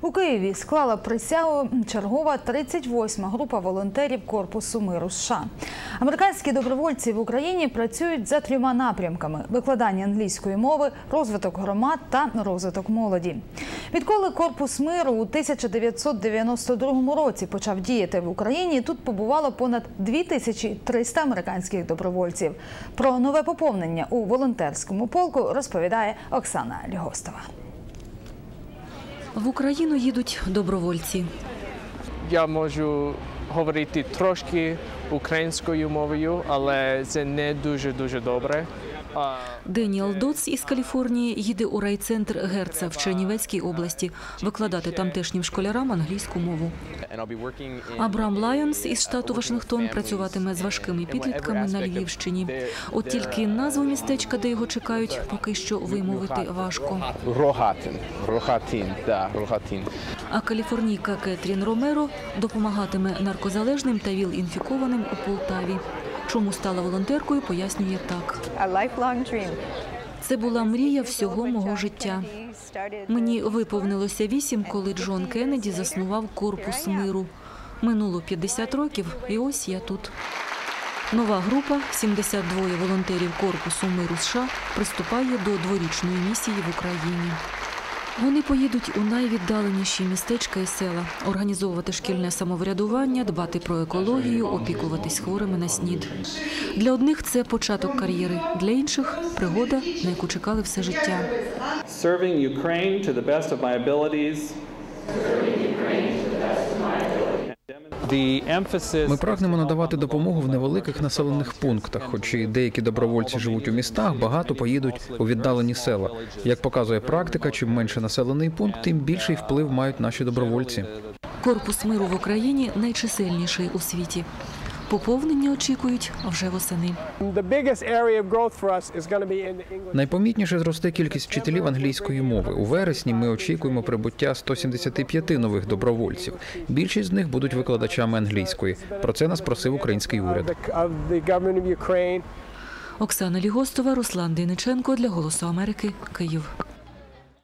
У Києві склала присягу чергова 38-ма група волонтерів Корпусу миру США. Американські добровольці в Україні працюють за трьома напрямками: викладання англійської мови, розвиток громад та розвиток молоді. Відколи Корпус миру у 1992 році почав діяти в Україні, тут побувало понад 2300 американських добровольців. Про нове поповнення у волонтерському полку розповідає Оксана Лігостова. В Україну їдуть добровольці. Я можу говорити трошки українською мовою, але це не дуже дуже добре. Деніел Доц із Каліфорнії їде у райцентр Герца в Чернівецькій області викладати тамтешнім школярам англійську мову. Абрам Лайонс із штату Вашингтон працюватиме з важкими підлітками на Львівщині. От тільки назву містечка, де його чекають, поки що вимовити важко. Рогатин. Рогатин, да, Рогатин. А каліфорнійка Кетрін Ромеро допомагатиме наркозалежним та ВІЛ-інфікованим у Полтаві. Чому стала волонтеркою, пояснює так. Це була мрія всього мого життя. Мені виповнилося вісім, коли Джон Кеннеді заснував корпус миру. Минуло 50 років, і ось я тут. Нова група 72 волонтерів корпусу миру США приступає до дворічної місії в Україні. Вони поїдуть у найвіддаленіші містечка і села, організовувати шкільне самоврядування, дбати про екологію, опікуватись хворими на снід. Для одних це початок кар'єри, для інших пригода, на яку чекали все життя. serving Ukraine to the best of my abilities. Ми прагнемо надавати допомогу в невеликих населених пунктах. Хоч і деякі добровольці живуть у містах, багато поїдуть у віддалені села. Як показує практика, чим менше населений пункт, тим більший вплив мають наші добровольці. Корпус миру в Україні найчисельніший у світі. Поповнення очікують вже восени. Найпомітніше зросте кількість вчителів англійської мови. У вересні ми очікуємо прибуття 175 нових добровольців. Більшість з них будуть викладачами англійської. Про це нас просив український уряд. Оксана Лігостова, Руслан Дейниченко для Голосу Америки, Київ.